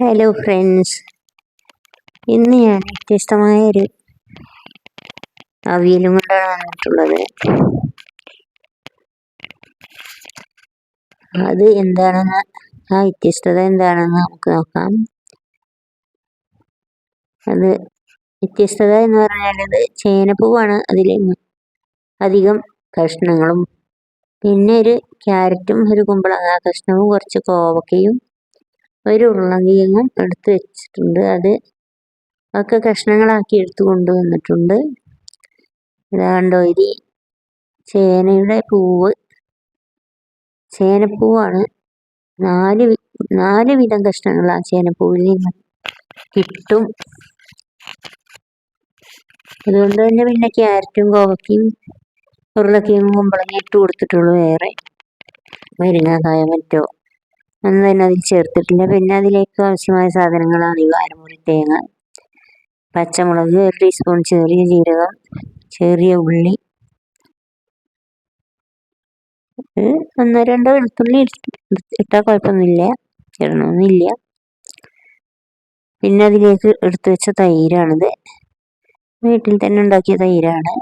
Hello friends ഇന്ന് ഞാൻ വ്യത്യസ്തമായ ഒരു അവിയലും കൊണ്ടാണ് വന്നിട്ടുള്ളത്. അത് എന്താണെന്ന് ആ വ്യത്യസ്തത എന്താണെന്ന് നമുക്ക് നോക്കാം. അത് വ്യത്യസ്തത എന്ന് പറഞ്ഞാൽ ചേനപ്പൂവാണ് അതിൽ അധികം കഷ്ണങ്ങളും പിന്നെ ഒരു ക്യാരറ്റും ഒരു കുമ്പളങ്ങ കഷ്ണവും കുറച്ച് കോവക്കയും ഒരു ഉരുളങ്കിഴങ്ങും എടുത്ത് വെച്ചിട്ടുണ്ട്. അത് ഒക്കെ കഷ്ണങ്ങളാക്കി എടുത്തു കൊണ്ടുവന്നിട്ടുണ്ട്. ഇതാണ്ടോ ഇരി ചേനയുടെ പൂവ്. ചേനപ്പൂവാണ്. നാല് നാല് വിധം കഷ്ണങ്ങൾ ആ ചേനപ്പൂവിൽ നിന്ന് കിട്ടും. അതുകൊണ്ട് തന്നെ പിന്നെ ക്യാരറ്റും കോവക്കയും ഉരുളക്കിഴങ്ങും കുമ്പളങ്ങ ഇട്ട് കൊടുത്തിട്ടുള്ളൂ വേറെ. മുരിങ്ങാക്കായ മറ്റോ. ഒന്നും തന്നെ അതിൽ ചേർത്തിട്ടില്ല. പിന്നെ അതിലേക്ക് ആവശ്യമായ സാധനങ്ങളാണ് ഈ അരമുറി തേങ്ങ പച്ചമുളക് ഒരു ടീസ്പൂൺ ചെറിയ ജീരകം ചെറിയ ഉള്ളി ഒന്നോ രണ്ടോ വെളുത്തുള്ളി ഇട്ടാൽ കുഴപ്പമൊന്നുമില്ല ഇടണമെന്നില്ല പിന്നെ അതിലേക്ക് എടുത്തു വെച്ച തൈരാണിത്. വീട്ടിൽ തന്നെ ഉണ്ടാക്കിയ തൈരാണ്.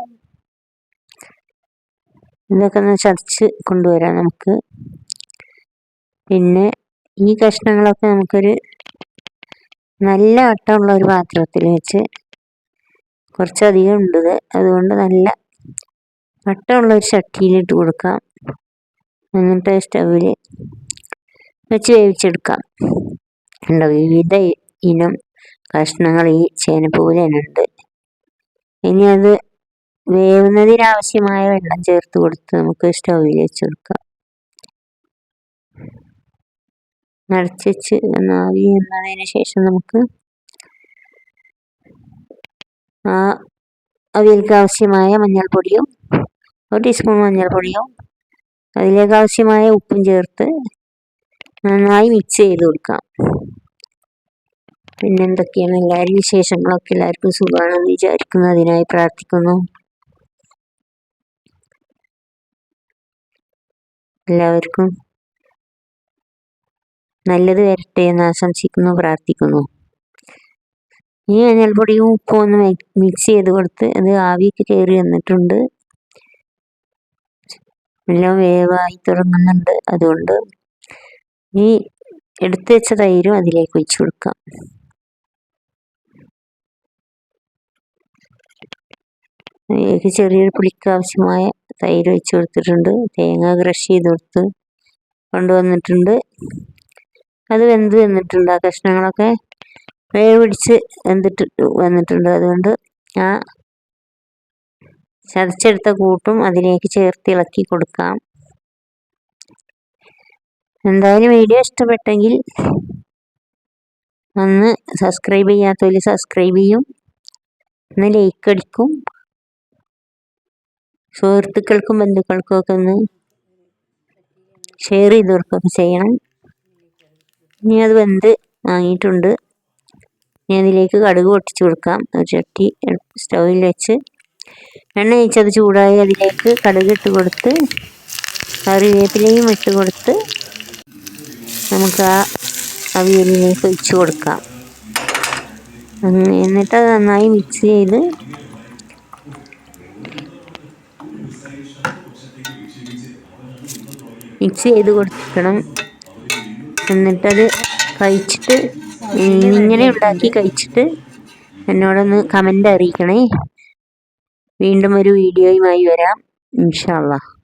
ഇതൊക്കെ ഒന്ന് ചതച്ച് കൊണ്ടുവരാം നമുക്ക്. പിന്നെ ഈ കഷ്ണങ്ങളൊക്കെ നമുക്കൊരു നല്ല വട്ടമുള്ള ഒരു പാത്രത്തിൽ വെച്ച് കുറച്ചധികം ഉണ്ട് അതുകൊണ്ട് നല്ല വട്ടമുള്ള ഒരു ചട്ടിയിലിട്ട് കൊടുക്കാം. എന്നിട്ട് സ്റ്റവിൽ വെച്ച് വേവിച്ചെടുക്കാം. ഉണ്ടോ വിവിധ ഇനം കഷ്ണങ്ങൾ ഈ ചേനപ്പൂവിൽ ഉണ്ട്. ഇനി അത് വേവുന്നതിനാവശ്യമായ വെള്ളം ചേർത്ത് കൊടുത്ത് നമുക്ക് സ്റ്റൗവിൽ വെച്ച് കൊടുക്കാം. നിറച്ച് ആവി എന്നതിന് ശേഷം നമുക്ക് ആ അവിയൽക്ക് ആവശ്യമായ മഞ്ഞൾപ്പൊടിയും ഒരു ടീസ്പൂൺ മഞ്ഞൾപ്പൊടിയും അതിലേക്ക് ആവശ്യമായ ഉപ്പും ചേർത്ത് നന്നായി മിക്സ് ചെയ്ത് കൊടുക്കാം. പിന്നെ എന്തൊക്കെയാണ് എല്ലാവരും വിശേഷങ്ങളൊക്കെ എല്ലാവർക്കും സുഖമാണെന്ന് വിചാരിക്കുന്നു. അതിനായി പ്രാർത്ഥിക്കുന്നു. എല്ലാവർക്കും നല്ലത് വരട്ടെ എന്ന് ആശംസിക്കുന്നു പ്രാർത്ഥിക്കുന്നു. ഈ മഞ്ഞൾപ്പൊടിയും ഉപ്പും ഒന്ന് മിക്സ് ചെയ്ത് കൊടുത്ത് അത് ആവിക്ക് കയറി വന്നിട്ടുണ്ട്. എല്ലാം വേവായി തുടങ്ങുന്നുണ്ട്. അതുകൊണ്ട് ഈ എടുത്തു വെച്ച തൈരും അതിലേക്ക് ഒഴിച്ചു കൊടുക്കാം. അതിലേക്ക് ചെറിയൊരു പുളിക്ക് ആവശ്യമായ തൈര് ഒഴിച്ചു കൊടുത്തിട്ടുണ്ട്. തേങ്ങ ക്രഷ് ചെയ്ത് കൊടുത്ത് കൊണ്ടുവന്നിട്ടുണ്ട്. അത് വെന്ത് വന്നിട്ടുണ്ട് ആ കഷ്ണങ്ങളൊക്കെ വേവ് പിടിച്ച് വെന്തിട്ട് വന്നിട്ടുണ്ട്. അതുകൊണ്ട് ആ ചതച്ചെടുത്ത കൂട്ടും അതിലേക്ക് ചേർത്ത് ഇളക്കി കൊടുക്കാം. എന്തായാലും വീഡിയോ ഇഷ്ടപ്പെട്ടെങ്കിൽ ഒന്ന് സബ്സ്ക്രൈബ് ചെയ്യാത്തവർ സബ്സ്ക്രൈബ് ചെയ്യും. ഒന്ന് ലൈക്ക് അടിക്കും. സുഹൃത്തുക്കൾക്കും ബന്ധുക്കൾക്കും ഒക്കെ ഒന്ന് ഷെയർ ചെയ്ത് കൊടുക്കുകയൊക്കെ ചെയ്യണം. ഇനി അത് വെന്ത് വാങ്ങിയിട്ടുണ്ട് ഇനി അതിലേക്ക് കടുക് പൊട്ടിച്ചു കൊടുക്കാം. ഒരു ചട്ടി സ്റ്റൗവിൽ വെച്ച്. എണ്ണ ഒഴിച്ചത് ചൂടായി അതിലേക്ക് കടുക് ഇട്ട് കൊടുത്ത് കറിവേപ്പിലയും ഇട്ട് കൊടുത്ത് നമുക്ക് ആ അവിയലിലേക്ക് ഒഴിച്ചു കൊടുക്കാം. എന്നിട്ട് അത് നന്നായി മിക്സ് ചെയ്ത് മിക്സ് ചെയ്ത് കൊടുക്കണം. എന്നിട്ടത് കഴിച്ചിട്ട് ഇങ്ങനെ ഉണ്ടാക്കി കഴിച്ചിട്ട് എന്നോടൊന്ന് കമന്റ് അറിയിക്കണേ. വീണ്ടും ഒരു വീഡിയോയുമായി വരാം. ഇൻഷാ അള്ളാഹ്